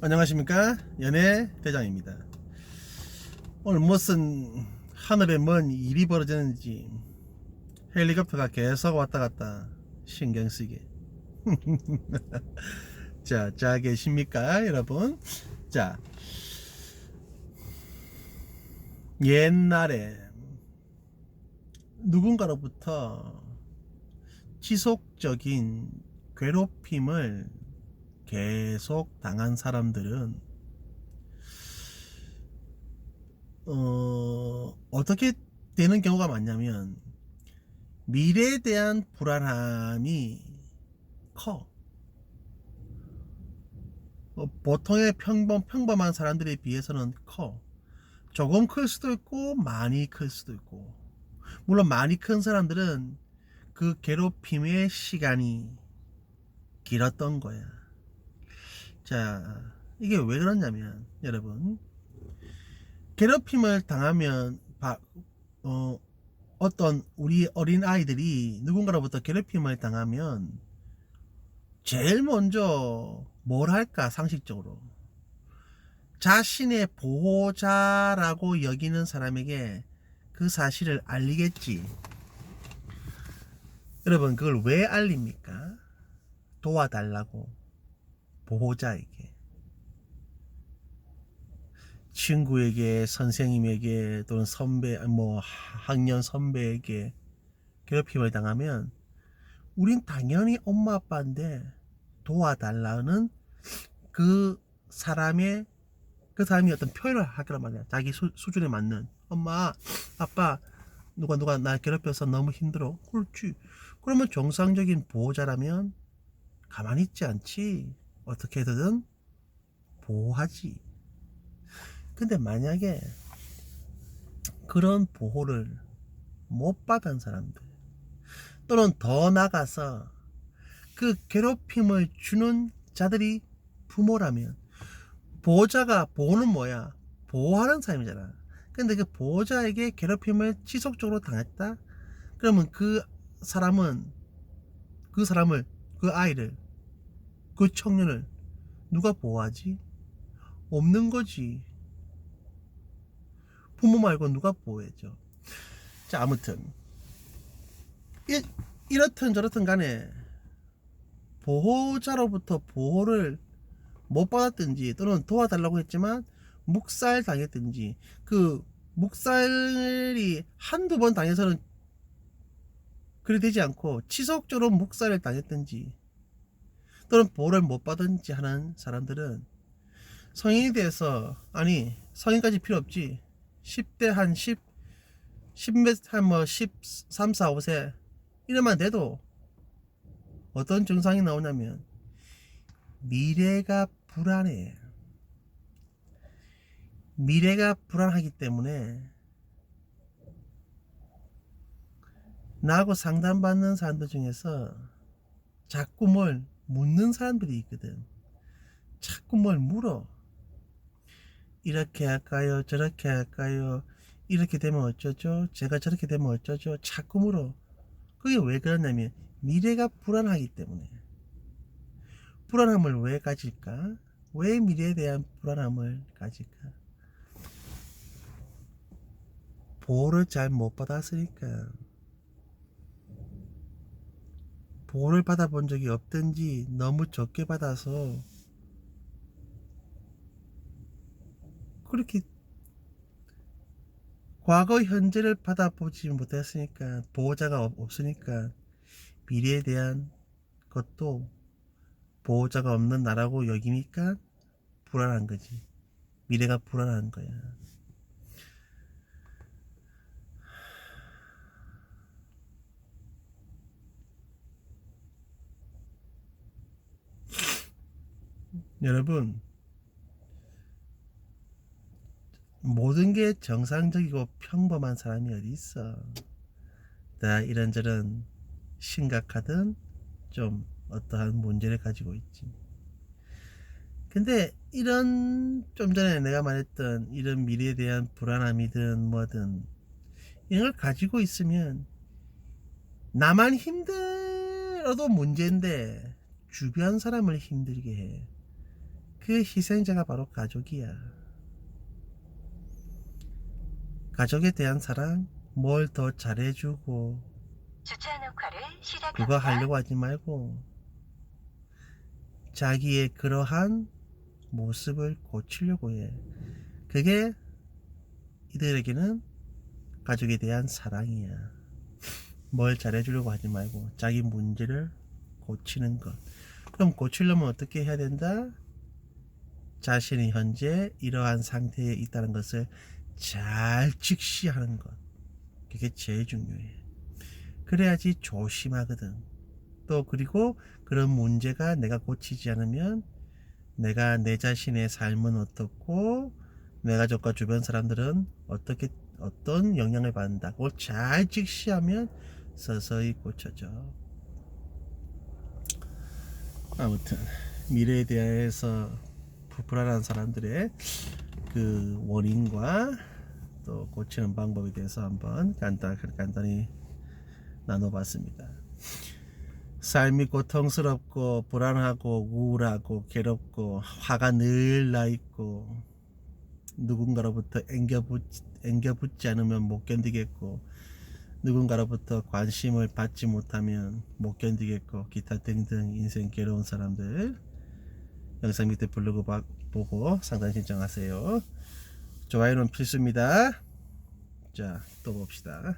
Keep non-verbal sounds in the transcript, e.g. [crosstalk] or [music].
안녕하십니까? 연애 대장입니다. 오늘 무슨 하늘에 뭔 일이 벌어졌는지 헬리콥터가 계속 왔다 갔다 신경 쓰게. [laughs] 자, 잘 계십니까 여러분? 자 옛날에 누군가로부터 지속적인 괴롭힘을 계속 당한 사람들은 어, 어떻게 되는 경우가 많냐면 미래에 대한 불안함이 커. 어, 보통의 평범, 평범한 사람들에 비해서는 커. 조금 클 수도 있고 많이 클 수도 있고 물론 많이 큰 사람들은 그 괴롭힘의 시간이 길었던 거야. 자, 이게 왜 그러냐면, 여러분, 괴롭힘을 당하면, 바, 어, 어떤 우리 어린 아이들이 누군가로부터 괴롭힘을 당하면, 제일 먼저 뭘 할까, 상식적으로. 자신의 보호자라고 여기는 사람에게 그 사실을 알리겠지. 여러분, 그걸 왜 알립니까? 도와달라고. 보호자에게 친구에게 선생님에게 또는 선배 뭐 학년 선배에게 괴롭힘을 당하면 우린 당연히 엄마 아빠인데 도와달라는 그 사람의 그 사람이 어떤 표현을 하기란 말이야. 자기 수, 수준에 맞는. 엄마 아빠 누가 누가 날 괴롭혀서 너무 힘들어. 그렇지. 그러면 정상적인 보호자라면 가만히 있지 않지 어떻게 해서든 보호하지. 근데 만약에 그런 보호를 못 받은 사람들 또는 더 나가서 그 괴롭힘을 주는 자들이 부모라면 보호자가 보호는 뭐야? 보호하는 사람이잖아. 근데 그 보호자에게 괴롭힘을 지속적으로 당했다? 그러면 그 사람은 그 사람을 그 아이를 그 청년을 누가 보호하지? 없는 거지. 부모 말고 누가 보호해줘? 자, 아무튼. 이, 이렇든 저렇든 간에 보호자로부터 보호를 못 받았든지 또는 도와달라고 했지만 묵살 당했든지 그 묵살이 한두 번 당해서는 그리 되지 않고 지속적으로 묵살을 당했든지 또는 보호를 못 받은지 하는 사람들은 성인이 돼서 아니 성인까지 필요 없지. 10대 한 10, 10몇 한뭐 13, 4, 5세 이러면 돼도 어떤 증상이 나오냐면 미래가 불안해. 미래가 불안하기 때문에 나하고 상담받는 사람들 중에서 자꾸 뭘 묻는 사람들이 있거든. 자꾸 뭘 물어. 이렇게 할까요? 저렇게 할까요? 이렇게 되면 어쩌죠? 제가 저렇게 되면 어쩌죠? 자꾸 물어. 그게 왜 그러냐면 미래가 불안하기 때문에. 불안함을 왜 가질까? 왜 미래에 대한 불안함을 가질까? 보호를 잘 못 받았으니까. 보호를 받아본 적이 없든지 너무 적게 받아서 그렇게 과거 현재를 받아보지 못했으니까 보호자가 없- 없으니까 미래에 대한 것도 보호자가 없는 나라고 여기니까 불안한 거지. 미래가 불안한 거야 여러분 모든 게 정상적이고 평범한 사람이 어디 있어? 다 이런저런 심각하든 좀 어떠한 문제를 가지고 있지. 근데 이런 좀 전에 내가 말했던 이런 미래에 대한 불안함이든 뭐든 이런 걸 가지고 있으면 나만 힘들어도 문제인데 주변 사람을 힘들게 해 그 희생자가 바로 가족이야. 가족에 대한 사랑, 뭘 더 잘해주고. 그거 하려고 하지 말고, 자기의 그러한 모습을 고치려고 해. 그게 이들에게는 가족에 대한 사랑이야. 뭘 잘해주려고 하지 말고, 자기 문제를 고치는 것. 그럼 고치려면 어떻게 해야 된다? 자신이 현재 이러한 상태에 있다는 것을 잘 직시하는 것. 그게 제일 중요해. 그래야지 조심하거든. 또 그리고 그런 문제가 내가 고치지 않으면 내가 내 자신의 삶은 어떻고 내 가족과 주변 사람들은 어떻게 어떤 영향을 받는다. 그걸 잘 직시하면 서서히 고쳐져. 아무튼 미래에 대해서 불- 불안한 사람들의 그 원인과 또 고치는 방법에 대해서 한번 간단, 간단히 나눠봤습니다. 삶이 고통스럽고 불안하고 우울하고 괴롭고 화가 늘 나 있고 누군가로부터 앵겨붙, 앵겨붙지 않으면 못 견디겠고 누군가로부터 관심을 받지 못하면 못 견디겠고 기타 등등 인생 괴로운 사람들 영상 밑에 블로그 바- 보고 상담 신청하세요. 좋아요는 필수입니다. 자, 또 봅시다.